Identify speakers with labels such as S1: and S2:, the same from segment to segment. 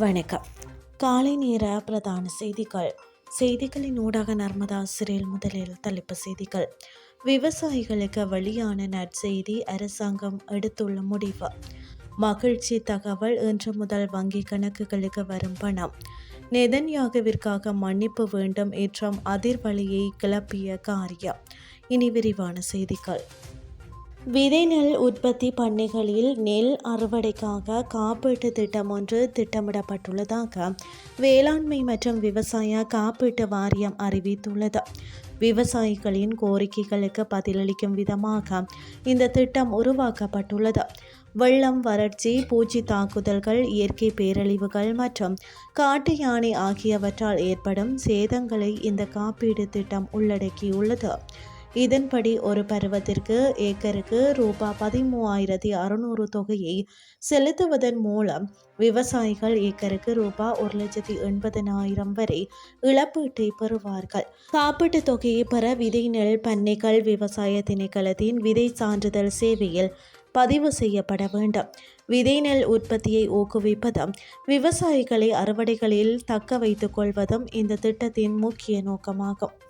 S1: வணக்கம். காலை நேர பிரதான செய்திகள். செய்திகளின் ஊடாக நர்மதா சிறையில் முதலில் தலைப்பு செய்திகள். விவசாயிகளுக்கு வெளியான நற்செய்தி அரசாங்கம் எடுத்துள்ள முடிவு. மகிழ்ச்சி தகவல் இன்று முதல் வங்கி கணக்குகளுக்கு வரும் பணம். நெதன்யாகவிற்காக மன்னிப்பு வேண்டும் ஏற்றம் அதிர்வலையை கிளப்பிய காரியம். இனி விரிவான செய்திகள். விதை நெல் உற்பத்தி பண்ணைகளில் நெல் அறுவடைக்காக காப்பீட்டு திட்டம் ஒன்று திட்டமிடப்பட்டுள்ளதாக வேளாண்மை மற்றும் விவசாய காப்பீட்டு வாரியம் அறிவித்துள்ளது. விவசாயிகளின் கோரிக்கைகளுக்கு பதிலளிக்கும் விதமாக இந்த திட்டம் உருவாக்கப்பட்டுள்ளது. வெள்ளம் வறட்சி பூச்சி தாக்குதல்கள் இயற்கை பேரழிவுகள் மற்றும் காட்டு யானை ஆகியவற்றால் ஏற்படும் சேதங்களை இந்த காப்பீடு திட்டம் உள்ளடக்கியுள்ளது. இதன்படி ஒரு பருவத்திற்கு ஏக்கருக்கு ரூபாய் பதிமூவாயிரத்தி அறுநூறு தொகையை செலுத்துவதன் மூலம் விவசாயிகள் ஏக்கருக்கு ரூபாய் ஒரு லட்சத்தி எண்பதனாயிரம் வரை இழப்பீட்டை பெறுவார்கள். காப்பீட்டுத் தொகையை பெற விதை நெல் பண்ணைகள் விவசாய திணைக்களத்தின் விதை சான்றிதழ் சேவையில் பதிவு செய்யப்பட வேண்டும். விதை நெல் உற்பத்தியை ஊக்குவிப்பதும் விவசாயிகளை அறுவடைகளில் தக்க வைத்துக் கொள்வதும் இந்த திட்டத்தின் முக்கிய நோக்கமாகும்.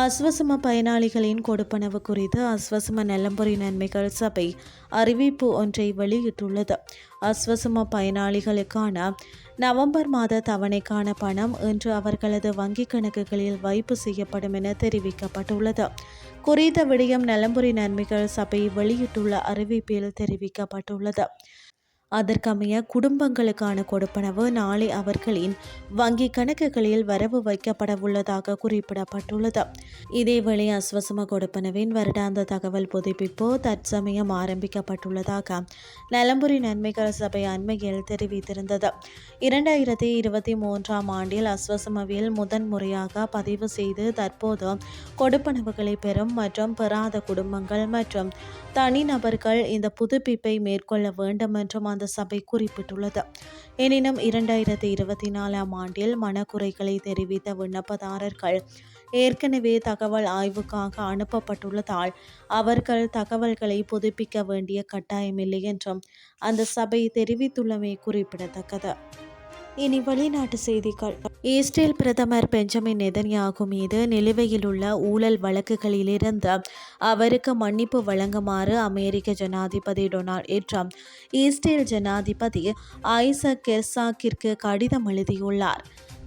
S1: அஸ்வசம பயனாளிகளின் கொடுப்பனவு குறித்து அஸ்வசம நலம்புரி நன்மைகள் சபை அறிவிப்பு ஒன்றை வெளியிட்டுள்ளது. அஸ்வசம பயனாளிகளுக்கான நவம்பர் மாத தவணைக்கான பணம் இன்று அவர்களது வங்கிக் கணக்குகளில் வைப்பு செய்யப்படும் என தெரிவிக்கப்பட்டுள்ளது. குறித்த விடயம் நலம்புரி நன்மைகள் சபை வெளியிட்டுள்ள அறிவிப்பில் தெரிவிக்கப்பட்டுள்ளது. அதற்கமைய குடும்பங்களுக்கான கொடுப்பனவு நாளை அவர்களின் வங்கி கணக்குகளில் வரவு வைக்கப்பட உள்ளதாக குறிப்பிடப்பட்டுள்ளது. இதேவேளை அஸ்வசம கொடுப்பனவின் வருடாந்த தகவல் புதுப்பிப்பு தற்சமயம் ஆரம்பிக்கப்பட்டுள்ளதாக நலம்புரி நன்மைகள் சபை அண்மையில் தெரிவித்திருந்தது. இரண்டாயிரத்தி இருபத்தி மூன்றாம் ஆண்டில் அஸ்வசமவில் முதன் முறையாக பதிவு செய்து தற்போது கொடுப்பனவுகளை பெறும் மற்றும் பெறாத குடும்பங்கள் மற்றும் தனிநபர்கள் இந்த புதுப்பிப்பை மேற்கொள்ள வேண்டும் என்றும் அந்த சபை குறிப்பிட்டுள்ளது. எனினும் இரண்டாயிரத்தி இருபத்தி நாலாம் ஆண்டில் மனக்குறைகளை தெரிவித்த விண்ணப்பதாரர்கள் ஏற்கனவே தகவல் ஆய்வுக்காக அனுப்பப்பட்டுள்ளதால் அவர்கள் தகவல்களை புதுப்பிக்க வேண்டிய கட்டாயமில்லை என்றும் அந்த சபை தெரிவித்துள்ளமை குறிப்பிடத்தக்கது. இனி வெளிநாட்டு செய்திகள். இஸ்ரேல் பிரதமர் பெஞ்சமின் நெதன்யாகு மீது நிலுவையில் உள்ள ஊழல் வழக்குகளிலிருந்து அவருக்கு மன்னிப்பு வழங்குமாறு அமெரிக்க ஜனாதிபதி டொனால்ட் ட்ரம்ப் இஸ்ரேல் ஜனாதிபதி ஐசக் கெர்சாக்கிற்கு கடிதம் எழுதியுள்ளார்.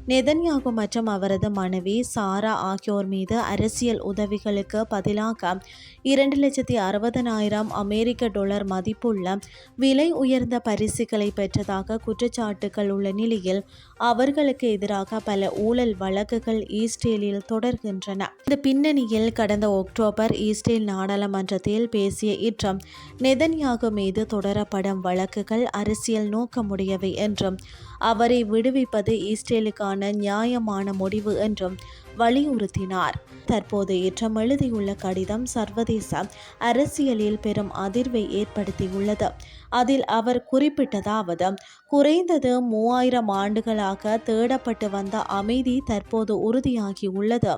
S1: நெதன்யாகு மற்றும் அவரது மனைவி சாரா ஆகியோர் மீது அரசியல் உதவிகளுக்கு பதிலாக இரண்டு லட்சத்தி அறுபதனாயிரம் அமெரிக்க டாலர் மதிப்புள்ள விலை உயர்ந்த பரிசுகளை பெற்றதாக குற்றச்சாட்டுகள் உள்ள நிலையில் அவர்களுக்கு எதிராக பல ஊழல் வழக்குகள் ஈஸ்ரேலில் தொடர்கின்றன. இந்த பின்னணியில் கடந்த அக்டோபர் ஈஸ்ரேல் நாடாளுமன்றத்தில் பேசிய இற்றம் நெதன்யாகு மீது தொடரப்படும் வழக்குகள் அரசியல் நோக்கமுடையவை என்றும் அவரை விடுவிப்பது இஸ்ரேலுக்கான நியாயமான முடிவு என்றும் வலியுறுத்தினார். தற்போது ஏற்றம் எழுதியுள்ள கடிதம் சர்வதேச அரசியலில் பெரும் அதிர்வை ஏற்படுத்தியுள்ளது. அதில் அவர் குறிப்பிட்டதாவது குறைந்தது மூவாயிரம் ஆண்டுகளாக தேடப்பட்டு வந்த அமைதி தற்போது உறுதியாகியுள்ளது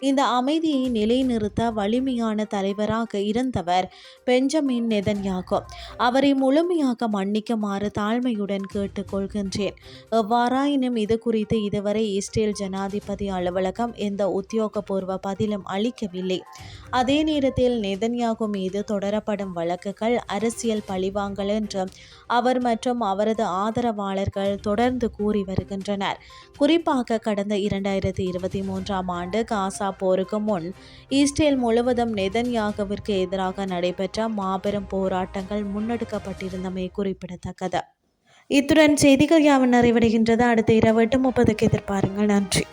S1: இந்த அமைதியை நிலைநிறுத்த வலிமையான தலைவராக இருந்தவர் பெஞ்சமின் நெதன்யாகு. அவரை முழுமையாக மன்னிக்குமாறு தாழ்மையுடன் கேட்டுக்கொள்கின்றேன் எவ்வாறாயினும் இது குறித்து இதுவரை இஸ்ரேல் ஜனாதிபதி அலுவலகம் எந்த உத்தியோகபூர்வ பதிலும் அளிக்கவில்லை. அதே நேரத்தில் நெதன்யாகு மீது தொடரப்படும் வழக்குகள் அரசியல் பழிவாங்கல் என்று அவர் மற்றும் அவரது ஆதரவாளர்கள் தொடர்ந்து கூறி வருகின்றனர். குறிப்பாக கடந்த இரண்டாயிரத்தி இருபத்தி மூன்றாம் ஆண்டு காசா போருக்கு முன் இஸ்ரேல் முழுவதும் நெதன்யாகவிற்கு எதிராக நடைபெற்ற மாபெரும் போராட்டங்கள் முன்னெடுக்கப்பட்டிருந்தமை குறிப்பிடத்தக்கது. இத்துடன் செய்திகள் யாவும் நிறைவடைகின்றது. அடுத்த இரவு எட்டு முப்பதுக்கு எதிர்பாருங்கள். நன்றி.